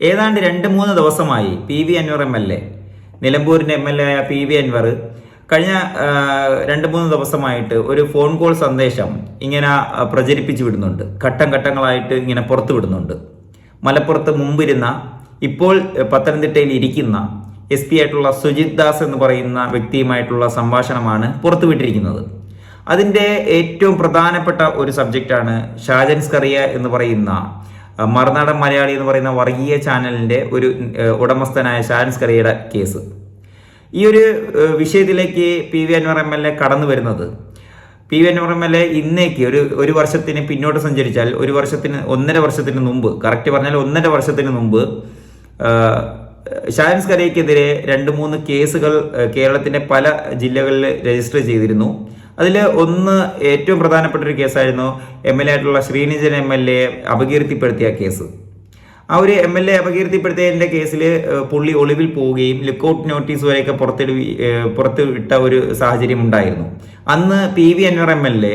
ഏതാണ്ട് രണ്ട് മൂന്ന് ദിവസമായി P V Anvar M L A. നിലമ്പൂരിന്റെ M L A ആയ പി വി അൻവർ കഴിഞ്ഞ രണ്ട് മൂന്ന് ദിവസമായിട്ട് ഒരു ഫോൺ കോൾ സന്ദേശം ഇങ്ങനെ പ്രചരിപ്പിച്ചു വിടുന്നുണ്ട്. ഘട്ടം ഘട്ടങ്ങളായിട്ട് ഇങ്ങനെ പുറത്തു വിടുന്നുണ്ട്. മലപ്പുറത്ത് മുമ്പിരുന്ന ഇപ്പോൾ പത്തനംതിട്ടയിൽ ഇരിക്കുന്ന എസ് പി ആയിട്ടുള്ള സുജിത് ദാസ് എന്ന് പറയുന്ന വ്യക്തിയുമായിട്ടുള്ള സംഭാഷണമാണ് പുറത്തുവിട്ടിരിക്കുന്നത് അതിന്റെ ഏറ്റവും പ്രധാനപ്പെട്ട ഒരു സബ്ജക്റ്റാണ് ഷാജൻസ് കറിയ എന്ന് പറയുന്ന മറുനാടൻ മലയാളി എന്ന് പറയുന്ന വർഗീയ ചാനലിന്റെ ഒരു ഉടമസ്ഥനായ ഷാജൻ കറിയുടെ കേസ്. ഈ ഒരു വിഷയത്തിലേക്ക് P V Anvar M L A കടന്നു വരുന്നത്. P V Anvar M L A ഇന്നേക്ക് ഒരു ഒരു വർഷത്തിന് പിന്നോട്ട് സഞ്ചരിച്ചാൽ ഒരു വർഷത്തിന് ഒന്നര വർഷത്തിന് മുമ്പ് കറക്റ്റ് പറഞ്ഞാൽ ഒന്നര വർഷത്തിന് മുമ്പ് ഷാൻസ് കരയ്ക്കെതിരെ രണ്ട് മൂന്ന് കേസുകൾ കേരളത്തിന്റെ പല ജില്ലകളിൽ രജിസ്റ്റർ ചെയ്തിരുന്നു. അതിൽ ഒന്ന് ഏറ്റവും പ്രധാനപ്പെട്ട ഒരു കേസായിരുന്നു എം എൽ എ ആയിട്ടുള്ള ശ്രീനിജൻ എം എൽ എ അപകീർത്തിപ്പെടുത്തിയ കേസ്. ആ ഒരു എം എൽ എ അപകീർത്തിപ്പെടുത്തിയതിന്റെ കേസിൽ പുള്ളി ഒളിവിൽ പോവുകയും ലുക്കൗട്ട് നോട്ടീസ് വരെയൊക്കെ പുറത്തിടു പുറത്ത് വിട്ട ഒരു സാഹചര്യം ഉണ്ടായിരുന്നു. അന്ന് P V Anvar M L A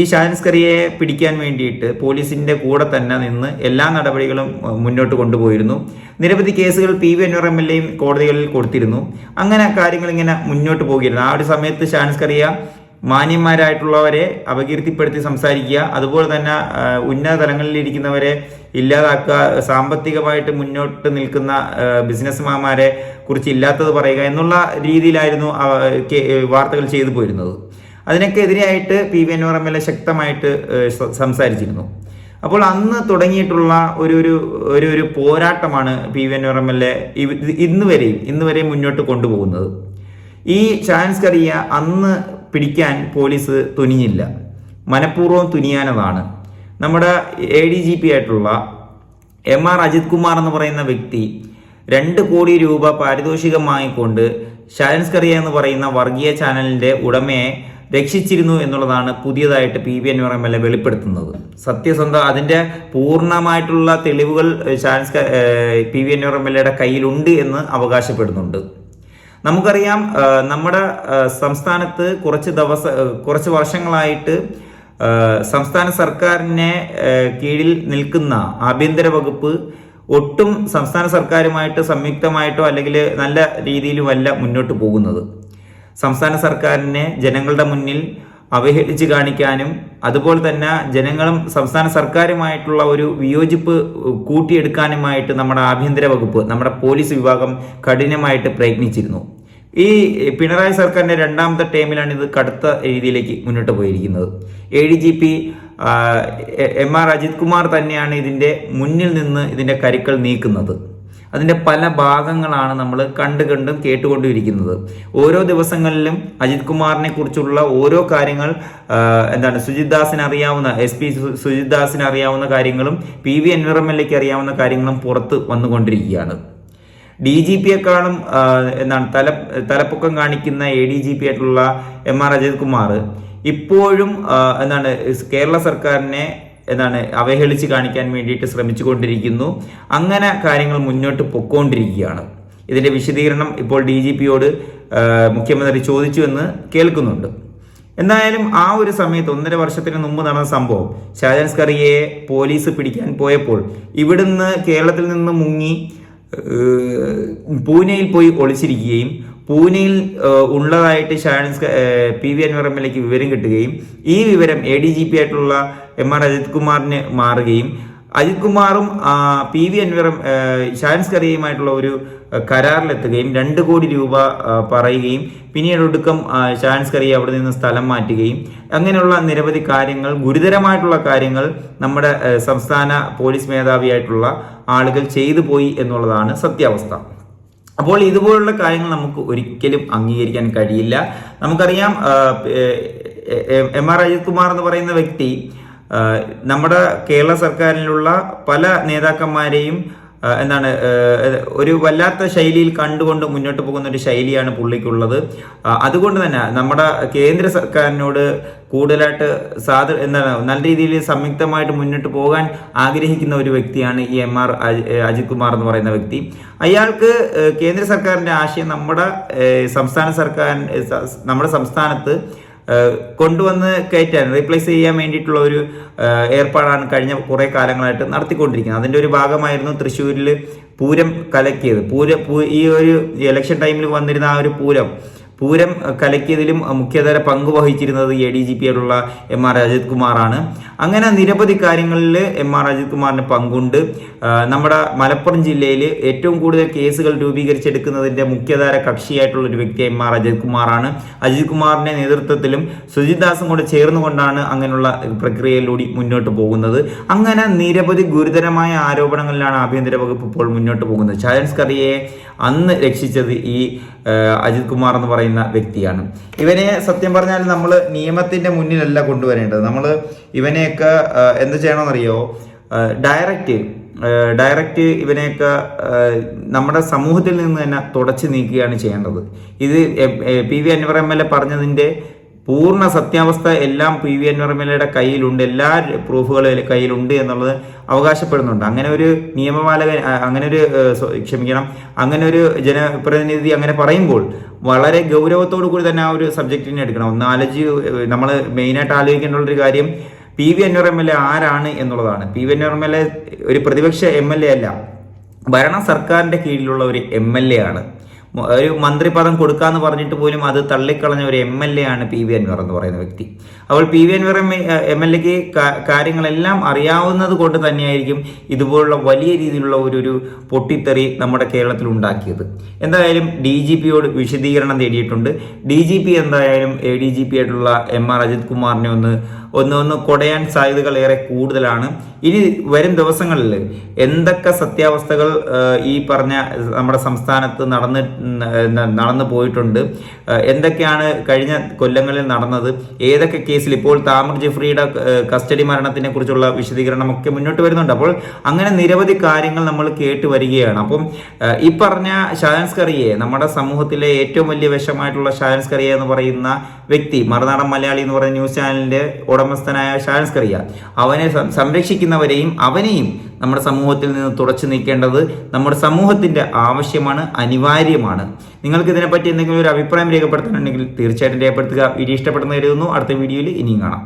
ഈ ഷാൻസ്കറിയെ പിടിക്കാൻ വേണ്ടിയിട്ട് പോലീസിന്റെ കൂടെ തന്നെ നിന്ന് എല്ലാ നടപടികളും മുന്നോട്ട് കൊണ്ടുപോയിരുന്നു. നിരവധി കേസുകൾ P V Anvar M L എയും കോടതികളിൽ കൊടുത്തിരുന്നു. അങ്ങനെ കാര്യങ്ങൾ ഇങ്ങനെ മുന്നോട്ട് പോകുകയായിരുന്നു ആ ഒരു സമയത്ത് ഷാൻസ്കറിയ മാന്യന്മാരായിട്ടുള്ളവരെ അപകീർത്തിപ്പെടുത്തി സംസാരിക്കുക. അതുപോലെ തന്നെ ഉന്നത തലങ്ങളിൽ ഇരിക്കുന്നവരെ ഇല്ലാതാക്കുക. സാമ്പത്തികമായിട്ട് മുന്നോട്ട് നിൽക്കുന്ന ബിസിനസ്മാന്മാരെ കുറിച്ച് ഇല്ലാത്തത് പറയുക എന്നുള്ള രീതിയിലായിരുന്നു വാർത്തകൾ ചെയ്തു പോയിരുന്നത്. അതിനൊക്കെ എതിരെയായിട്ട് P V Anvar M L A ശക്തമായിട്ട് സംസാരിച്ചിരുന്നു. അപ്പോൾ അന്ന് തുടങ്ങിയിട്ടുള്ള ഒരു ഒരു ഒരു ഒരു പോരാട്ടമാണ് P V Anvar M L A ഇന്ന് വരെയും ഇന്ന് വരെയും മുന്നോട്ട് കൊണ്ടുപോകുന്നത്. ഈ ചാൻസ് കറിയ അന്ന് പിടിക്കാൻ പോലീസ് തുനിഞ്ഞില്ല. മനഃപൂർവം തുനിയാനതാണ്. നമ്മുടെ എ ഡി ജി പി ആയിട്ടുള്ള എം ആർ അജിത് കുമാർ എന്ന് പറയുന്ന വ്യക്തി രണ്ട് കോടി രൂപ പാരിതോഷികം വാങ്ങിക്കൊണ്ട് ഷാൻസ് കറിയ എന്ന് പറയുന്ന വർഗീയ ചാനലിന്റെ ഉടമയെ രക്ഷിച്ചിരുന്നു എന്നുള്ളതാണ് പുതിയതായിട്ട് P V Anvar M L A വെളിപ്പെടുത്തുന്നത്. സത്യസന്ധ അതിന്റെ പൂർണമായിട്ടുള്ള തെളിവുകൾ ഷാൻസ് ക- P V Anvar M L എയുടെ കയ്യിലുണ്ട് എന്ന് അവകാശപ്പെടുന്നുണ്ട്. നമുക്കറിയാം നമ്മുടെ സംസ്ഥാനത്ത് കുറച്ച് ദിവസ കുറച്ച് വർഷങ്ങളായിട്ട് സംസ്ഥാന സർക്കാരിനെ കീഴിൽ നിൽക്കുന്ന ആഭ്യന്തര വകുപ്പ് ഒട്ടും സംസ്ഥാന സർക്കാരുമായിട്ട് സംയുക്തമായിട്ടോ അല്ലെങ്കിൽ നല്ല രീതിയിലുമല്ല മുന്നോട്ട് പോകുന്നത്. സംസ്ഥാന സർക്കാരിനെ ജനങ്ങളുടെ മുന്നിൽ അവഹേളിച്ച് കാണിക്കാനും അതുപോലെ തന്നെ ജനങ്ങളും സംസ്ഥാന സർക്കാരുമായിട്ടുള്ള ഒരു വിയോജിപ്പ് കൂട്ടിയെടുക്കാനുമായിട്ട് നമ്മുടെ ആഭ്യന്തര വകുപ്പ് നമ്മുടെ പോലീസ് വിഭാഗം കഠിനമായിട്ട് പ്രയത്നിച്ചിരുന്നു. ഈ പിണറായി സർക്കാരിന്റെ രണ്ടാമത്തെ ടേമിലാണ് ഇത് കടുത്ത രീതിയിലേക്ക് മുന്നോട്ട് പോയിരിക്കുന്നത്. A D G P M R Ajith Kumar തന്നെയാണ് ഇതിന്റെ മുന്നിൽ നിന്ന് ഇതിന്റെ കരുക്കൾ നീക്കുന്നത്. അതിന്റെ പല ഭാഗങ്ങളാണ് നമ്മൾ കണ്ടു കണ്ടും കേട്ടുകൊണ്ടിരിക്കുന്നത്. ഓരോ ദിവസങ്ങളിലും അജിത് കുമാറിനെ കുറിച്ചുള്ള ഓരോ കാര്യങ്ങൾ എന്താണ് സുജിത് ദാസിന് അറിയാവുന്ന എസ് പി സുജിത് ദാസിന് അറിയാവുന്ന കാര്യങ്ങളും പി വി എൻവറമെല്ലേക്ക് അറിയാവുന്ന കാര്യങ്ങളും പുറത്ത് വന്നുകൊണ്ടിരിക്കുകയാണ്. ഡി ജി പിയെക്കാളും എന്താണ് തല തലപ്പൊക്കം കാണിക്കുന്ന എ ഡി ജി പി ആയിട്ടുള്ള എം ആർ അജിത് കുമാർ ഇപ്പോഴും എന്താണ് കേരള സർക്കാരിനെ എന്താണ് അവഹേളിച്ച് കാണിക്കാൻ വേണ്ടിയിട്ട് ശ്രമിച്ചുകൊണ്ടിരിക്കുന്നു. അങ്ങനെ കാര്യങ്ങൾ മുന്നോട്ട് പൊക്കോണ്ടിരിക്കുകയാണ്. ഇതിന്റെ വിശദീകരണം ഇപ്പോൾ ഡി ജി പിയോട് മുഖ്യമന്ത്രി ചോദിച്ചു എന്ന് കേൾക്കുന്നുണ്ട്. എന്തായാലും ആ ഒരു സമയത്ത് ഒന്നര വർഷത്തിന് മുമ്പ് നടന്ന സംഭവം ഷാജൻ സ്കറിയെ പോലീസ് പിടിക്കാൻ പോയപ്പോൾ ഇവിടുന്ന് കേരളത്തിൽ നിന്ന് മുങ്ങി പൂനെയിൽ പോയി ഒളിച്ചിരിക്കുകയും പൂനെയിൽ ഉള്ളതായിട്ട് ഷാൻസ് പി വി എൽ വിവരം കിട്ടുകയും ഈ വിവരം എ ഡി ജി പി ആയിട്ടുള്ള എം ആർ അജിത് കുമാറിന് മാറുകയും അജിത് കുമാറും പി വി അൻവറും ഷാൻസ് കറിയുമായിട്ടുള്ള ഒരു കരാറിലെത്തുകയും രണ്ട് കോടി രൂപ പറയുകയും പിന്നീട് ഒടുക്കം ഷാൻസ് കറി അവിടെ നിന്ന് സ്ഥലം മാറ്റുകയും അങ്ങനെയുള്ള നിരവധി കാര്യങ്ങൾ ഗുരുതരമായിട്ടുള്ള കാര്യങ്ങൾ നമ്മുടെ സംസ്ഥാന പോലീസ് മേധാവിയായിട്ടുള്ള ആളുകൾ ചെയ്തു പോയി എന്നുള്ളതാണ് സത്യാവസ്ഥ. അപ്പോൾ ഇതുപോലുള്ള കാര്യങ്ങൾ നമുക്ക് ഒരിക്കലും അംഗീകരിക്കാൻ കഴിയില്ല. നമുക്കറിയാം എം ആർ അജിത് കുമാർ എന്ന് പറയുന്ന വ്യക്തി നമ്മുടെ കേരള സർക്കാരിലുള്ള പല നേതാക്കന്മാരെയും എന്താണ് ഒരു വല്ലാത്ത ശൈലിയിൽ കണ്ടുകൊണ്ട് മുന്നോട്ട് പോകുന്ന ഒരു ശൈലിയാണ് പുള്ളിക്കുള്ളത്. അതുകൊണ്ട് തന്നെ നമ്മുടെ കേന്ദ്ര സർക്കാരിനോട് കൂടുതലായിട്ട് സാധ എന്താണ് നല്ല രീതിയിൽ സംയുക്തമായിട്ട് മുന്നോട്ട് പോകാൻ ആഗ്രഹിക്കുന്ന ഒരു വ്യക്തിയാണ് ഈ എം ആർ അജിത് കുമാർ എന്ന് പറയുന്ന വ്യക്തി. അയാൾക്ക് കേന്ദ്ര സർക്കാരിന്റെ ആശയം നമ്മുടെ സംസ്ഥാന സർക്കാർ നമ്മുടെ സംസ്ഥാനത്ത് കൊണ്ടുവന്ന് കയറ്റാൻ റീപ്ലേസ് ചെയ്യാൻ വേണ്ടിയിട്ടുള്ള ഒരു ഏർപ്പാടാണ് കഴിഞ്ഞ കുറേ കാലങ്ങളായിട്ട് നടത്തിക്കൊണ്ടിരിക്കുന്നത്. അതിന്റെ ഒരു ഭാഗമായിരുന്നു തൃശ്ശൂരിൽ പൂരം കലക്കിയത്. പൂര ഈ ഒരു ഇലക്ഷൻ ടൈമിൽ വന്നിരുന്ന ആ ഒരു പൂരം. പൂരം കലക്കിയതിലും മുഖ്യതര പങ്ക് വഹിച്ചിരുന്നത് എ ഡി ജി പി ആയിട്ടുള്ള എം ആർ അജിത് കുമാറാണ്. അങ്ങനെ നിരവധി കാര്യങ്ങളിൽ എം ആർ അജിത് കുമാറിന് പങ്കുണ്ട്. നമ്മുടെ മലപ്പുറം ജില്ലയിൽ ഏറ്റവും കൂടുതൽ കേസുകൾ രൂപീകരിച്ചെടുക്കുന്നതിന്റെ മുഖ്യധാര കക്ഷിയായിട്ടുള്ള ഒരു വ്യക്തി എം ആർ അജിത് കുമാറാണ്. അജിത് കുമാറിന്റെ നേതൃത്വത്തിലും സുജിത് ദാസും കൂടെ ചേർന്നുകൊണ്ടാണ് അങ്ങനെയുള്ള പ്രക്രിയയിലൂടെ മുന്നോട്ട് പോകുന്നത്. അങ്ങനെ നിരവധി ഗുരുതരമായ ആരോപണങ്ങളിലാണ് ആഭ്യന്തര വകുപ്പ് ഇപ്പോൾ മുന്നോട്ട് പോകുന്നത്. ചാലൻസ് കറിയെ അന്ന് രക്ഷിച്ചത് ഈ അജിത് കുമാർ എന്ന് പറയുന്ന വ്യക്തിയാണ്. ഇവനെ സത്യം പറഞ്ഞാൽ നമ്മൾ നിയമത്തിന്റെ മുന്നിലല്ല കൊണ്ടുവരേണ്ടത്. നമ്മൾ ഇവനെയൊക്കെ എന്ത് ചെയ്യണമെന്നറിയോ? ഡയറക്റ്റ് ഡയറക്റ്റ് ഇവനെയൊക്കെ നമ്മുടെ സമൂഹത്തിൽ നിന്ന് തന്നെ തുടച്ചു നീക്കുകയാണ് ചെയ്യേണ്ടത്. ഇത് P V Anvar M L A പറഞ്ഞതിന്റെ പൂർണ സത്യാവസ്ഥ എല്ലാം P V Anvar M L എയുടെ കയ്യിലുണ്ട് എല്ലാ പ്രൂഫുകളും കയ്യിലുണ്ട് എന്നുള്ളത് അവകാശപ്പെടുന്നുണ്ട്. അങ്ങനെ ഒരു നിയമപാലകൻ അങ്ങനെ ഒരു ക്ഷമിക്കണം അങ്ങനെ ഒരു ജനപ്രതിനിധി അങ്ങനെ പറയുമ്പോൾ വളരെ ഗൗരവത്തോടു കൂടി തന്നെ ആ ഒരു സബ്ജക്റ്റിനെ എടുക്കണം. ഒന്ന് ആലോചി നമ്മൾ മെയിനായിട്ട് ആലോചിക്കേണ്ട ഒരു കാര്യം P V Anvar M L A ആരാണ് എന്നുള്ളതാണ്. P V Anvar M L A ഒരു പ്രതിപക്ഷ എം എൽ എ അല്ല. ഭരണ സർക്കാരിന്റെ കീഴിലുള്ള ഒരു എം എൽ എ ആണ്. ഒരു മന്ത്രിപദം കൊടുക്കാന്ന് പറഞ്ഞിട്ട് പോലും അത് തള്ളിക്കളഞ്ഞ ഒരു എം എൽ എ ആണ് പി വി അൻവർ എന്ന് പറയുന്ന വ്യക്തി. അപ്പോൾ P V Anvar M L എക്ക് കാര്യങ്ങളെല്ലാം അറിയാവുന്നത് കൊണ്ട് തന്നെയായിരിക്കും ഇതുപോലുള്ള വലിയ രീതിയിലുള്ള ഒരു ഒരു പൊട്ടിത്തെറി നമ്മുടെ കേരളത്തിൽ ഉണ്ടാക്കിയത്. എന്തായാലും ഡി ജി പിയോട് വിശദീകരണം തേടിയിട്ടുണ്ട്. ഡി ജി പി എന്തായാലും എ ഡി ജി പി ആയിട്ടുള്ള എം ആർ അജിത് കുമാറിനെ ഒന്ന് ഒന്ന് ഒന്ന് കൊടയാൻ സാധ്യതകൾ ഏറെ കൂടുതലാണ്. ഇനി വരും ദിവസങ്ങളിൽ എന്തൊക്കെ സത്യാവസ്ഥകൾ ഈ പറഞ്ഞ നമ്മുടെ സംസ്ഥാനത്ത് നടന്ന് നടന്നു പോയിട്ടുണ്ട് എന്തൊക്കെയാണ് കഴിഞ്ഞ കൊല്ലങ്ങളിൽ നടന്നത് ഏതൊക്കെ കേസിൽ ഇപ്പോൾ താമർ ജെഫ്രിയുടെ കസ്റ്റഡി മരണത്തിനെ കുറിച്ചുള്ള വിശദീകരണം ഒക്കെ മുന്നോട്ട് വരുന്നുണ്ട്. അപ്പോൾ അങ്ങനെ നിരവധി കാര്യങ്ങൾ നമ്മൾ കേട്ട് വരികയാണ്. അപ്പം ഈ പറഞ്ഞ ഷാൻസ്കറിയെ നമ്മുടെ സമൂഹത്തിലെ ഏറ്റവും വലിയ വിഷമായിട്ടുള്ള ഷാൻസ് കറിയ എന്ന് പറയുന്ന വ്യക്തി മറുനാടൻ മലയാളി എന്ന് പറയുന്ന ന്യൂസ് ചാനലിന്റെ ഉടമസ്ഥനായ ഷാൻസ് കറിയ അവനെ സംരക്ഷിക്കുന്നവരെയും അവനെയും നമ്മുടെ സമൂഹത്തിൽ നിന്ന് തുടച്ചു നീക്കേണ്ടത് നമ്മുടെ സമൂഹത്തിന്റെ ആവശ്യമാണ് അനിവാര്യമാണ്. നിങ്ങൾക്ക് ഇതിനെപ്പറ്റി എന്തെങ്കിലും ഒരു അഭിപ്രായം രേഖപ്പെടുത്താനുണ്ടെങ്കിൽ തീർച്ചയായിട്ടും രേഖപ്പെടുത്തുക. വീഡിയോ ഇഷ്ടപ്പെടുന്ന കരുതുന്നു. അടുത്ത വീഡിയോയിൽ ഇനിയും കാണാം.